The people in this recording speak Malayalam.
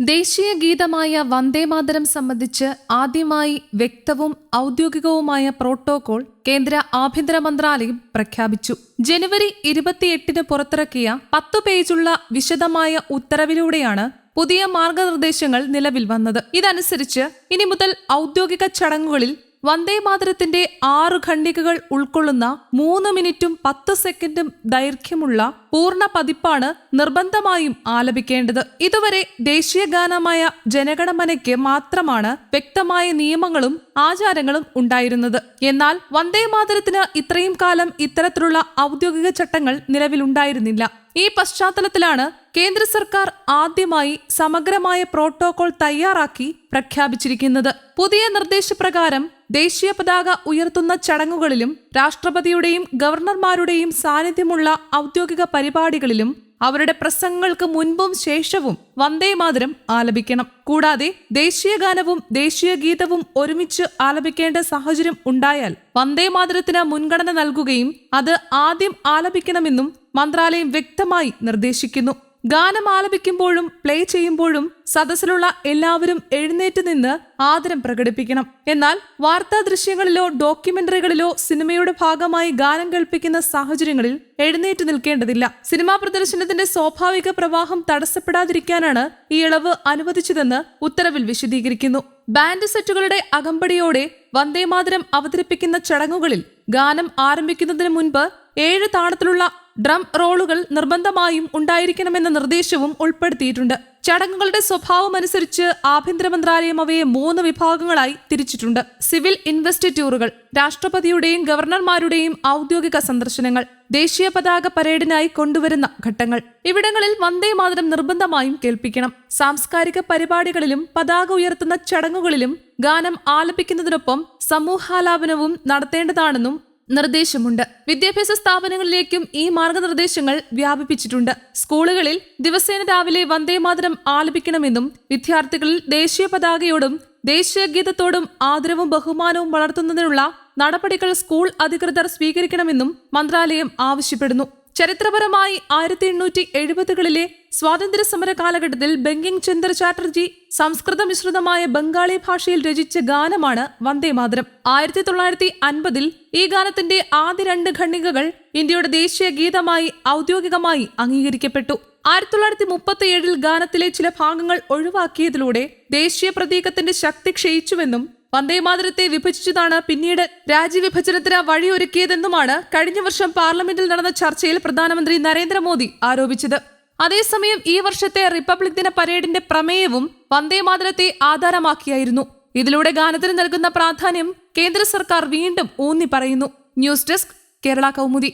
ദേശീയ ഗീതമായ വന്ദേമാതരം സംബന്ധിച്ച് ആദ്യമായി വ്യക്തവും ഔദ്യോഗികവുമായ പ്രോട്ടോകോൾ കേന്ദ്ര ആഭ്യന്തര മന്ത്രാലയം പ്രഖ്യാപിച്ചു. ജനുവരി ഇരുപത്തിയെട്ടിന് പുറത്തിറക്കിയ പത്തു പേജുള്ള വിശദമായ ഉത്തരവിലൂടെയാണ് പുതിയ മാർഗനിർദ്ദേശങ്ങൾ നിലവിൽ വന്നത്. ഇതനുസരിച്ച് ഇനി മുതൽ ഔദ്യോഗിക ചടങ്ങുകളിൽ വന്ദേമാതരത്തിന്റെ ആറു ഖണ്ഡികകൾ ഉൾക്കൊള്ളുന്ന മൂന്ന് മിനിറ്റും പത്ത് സെക്കൻഡും ദൈർഘ്യമുള്ള പൂർണ പതിപ്പാണ് നിർബന്ധമായും ആലപിക്കേണ്ടത്. ഇതുവരെ ദേശീയ ഗാനമായ ജനഗണമനയ്ക്ക് മാത്രമാണ് വ്യക്തമായ നിയമങ്ങളും ആചാരങ്ങളും ഉണ്ടായിരുന്നത്. എന്നാൽ വന്ദേമാതരത്തിന് ഇത്രയും കാലം ഇത്തരത്തിലുള്ള ഔദ്യോഗിക ചട്ടങ്ങൾ നിലവിലുണ്ടായിരുന്നില്ല. ഈ പശ്ചാത്തലത്തിലാണ് കേന്ദ്ര സർക്കാർ ആദ്യമായി സമഗ്രമായ പ്രോട്ടോകോൾ തയ്യാറാക്കി പ്രഖ്യാപിച്ചിരിക്കുന്നത്. പുതിയ നിർദ്ദേശപ്രകാരം ദേശീയ പതാക ഉയർത്തുന്ന ചടങ്ങുകളിലും രാഷ്ട്രപതിയുടെയും ഗവർണർമാരുടെയും സാന്നിധ്യമുള്ള ഔദ്യോഗിക പരിപാടികളിലും അവരുടെ പ്രസംഗങ്ങൾക്ക് മുൻപും ശേഷവും വന്ദേമാതരം ആലപിക്കണം. കൂടാതെ ദേശീയ ഗാനവും ദേശീയ ഗീതവും ഒരുമിച്ച് ആലപിക്കേണ്ട സാഹചര്യം ഉണ്ടായാൽ വന്ദേമാതരത്തിന് മുൻഗണന നൽകുകയും അത് ആദ്യം ആലപിക്കണമെന്നും മന്ത്രാലയം വ്യക്തമായി നിർദ്ദേശിക്കുന്നു. ഗാനം ആലപിക്കുമ്പോഴും പ്ലേ ചെയ്യുമ്പോഴും സദസ്സിലുള്ള എല്ലാവരും എഴുന്നേറ്റ് നിന്ന് ആദരം പ്രകടിപ്പിക്കണം. എന്നാൽ വാർത്താ ദൃശ്യങ്ങളിലോ ഡോക്യുമെന്ററികളിലോ സിനിമയുടെ ഭാഗമായി ഗാനം കേൾപ്പിക്കുന്ന സാഹചര്യങ്ങളിൽ എഴുന്നേറ്റ് നിൽക്കേണ്ടതില്ല. സിനിമാ പ്രദർശനത്തിന്റെ സ്വാഭാവിക പ്രവാഹം തടസ്സപ്പെടാതിരിക്കാനാണ് ഈ ഇളവ് അനുവദിച്ചതെന്ന് ഉത്തരവിൽ വിശദീകരിക്കുന്നു. ബാൻഡ് സെറ്റുകളുടെ അകമ്പടിയോടെ വന്ദേമാതരം അവതരിപ്പിക്കുന്ന ചടങ്ങുകളിൽ ഗാനം ആരംഭിക്കുന്നതിന് മുൻപ് ഏഴ് താളത്തിലുള്ള ഡ്രം റോളുകൾ നിർബന്ധമായും ഉണ്ടായിരിക്കണമെന്ന നിർദ്ദേശവും ഉൾപ്പെടുത്തിയിട്ടുണ്ട്. ചടങ്ങുകളുടെ സ്വഭാവം അനുസരിച്ച് ആഭ്യന്തര മന്ത്രാലയം അവയെ മൂന്ന് വിഭാഗങ്ങളായി തിരിച്ചിട്ടുണ്ട്. സിവിൽ ഇൻവെസ്റ്റിറ്റ്യൂറുകൾ രാഷ്ട്രപതിയുടെയും ഗവർണർമാരുടെയും ഔദ്യോഗിക സന്ദർശനങ്ങൾ ദേശീയ പതാക പരേഡിനായി കൊണ്ടുവരുന്ന ഘട്ടങ്ങൾ. ഇവിടങ്ങളിൽ വന്ദേ മാതരം നിർബന്ധമായും കേൾപ്പിക്കണം. സാംസ്കാരിക പരിപാടികളിലും പതാക ഉയർത്തുന്ന ചടങ്ങുകളിലും ഗാനം ആലപിക്കുന്നതിനൊപ്പം സമൂഹാലാപനവും നടത്തേണ്ടതാണെന്നും നിർദ്ദേശമുണ്ട്. വിദ്യാഭ്യാസ സ്ഥാപനങ്ങളിലേക്കും ഈ മാർഗനിർദ്ദേശങ്ങൾ വ്യാപിപ്പിച്ചിട്ടുണ്ട്. സ്കൂളുകളിൽ ദിവസേന രാവിലെ വന്ദേമാതരം ആലപിക്കണമെന്നും വിദ്യാർത്ഥികളിൽ ദേശീയ പതാകയോടും ദേശീയ ഗീതത്തോടും ആദരവും ബഹുമാനവും വളർത്തുന്നതിനുള്ള നടപടികൾ സ്കൂൾ അധികൃതർ സ്വീകരിക്കണമെന്നും മന്ത്രാലയം ആവശ്യപ്പെടുന്നു. ചരിത്രപരമായി ആയിരത്തി എണ്ണൂറ്റി എഴുപതുകളിലെ സ്വാതന്ത്ര്യ സമര കാലഘട്ടത്തിൽ ബങ്കിങ് ചന്ദ്ര ചാറ്റർജി സംസ്കൃത മിശ്രിതമായ ബംഗാളി ഭാഷയിൽ രചിച്ച ഗാനമാണ് വന്ദേ മാതരം. ആയിരത്തി തൊള്ളായിരത്തി അൻപതിൽ ഈ ഗാനത്തിന്റെ ആദ്യ രണ്ട് ഖണ്ഡികകൾ ഇന്ത്യയുടെ ദേശീയ ഗീതമായി ഔദ്യോഗികമായി അംഗീകരിക്കപ്പെട്ടു. ആയിരത്തി തൊള്ളായിരത്തി മുപ്പത്തി ഏഴിൽ ഗാനത്തിലെ ചില ഭാഗങ്ങൾ ഒഴിവാക്കിയതിലൂടെ ദേശീയ പ്രതീകത്തിന്റെ ശക്തി ക്ഷയിച്ചുവെന്നും വന്ദേമാതരത്തെ വിഭജിച്ചതാണ് പിന്നീട് രാജ്യവിഭജനത്തിന് വഴിയൊരുക്കിയതെന്നുമാണ് കഴിഞ്ഞ വർഷം പാർലമെന്റിൽ നടന്ന ചർച്ചയിൽ പ്രധാനമന്ത്രി നരേന്ദ്രമോദി ആരോപിച്ചത്. അതേസമയം ഈ വർഷത്തെ റിപ്പബ്ലിക് ദിന പരേഡിന്റെ പ്രമേയവും വന്ദേമാതരത്തെ ആധാരമാക്കിയായിരുന്നു. ഇതിലൂടെ ഗാനത്തിന് നൽകുന്ന പ്രാധാന്യം കേന്ദ്ര സർക്കാർ വീണ്ടും ഊന്നി പറയുന്നു ന്യൂസ് ഡെസ്ക് കേരള കൗമുദി.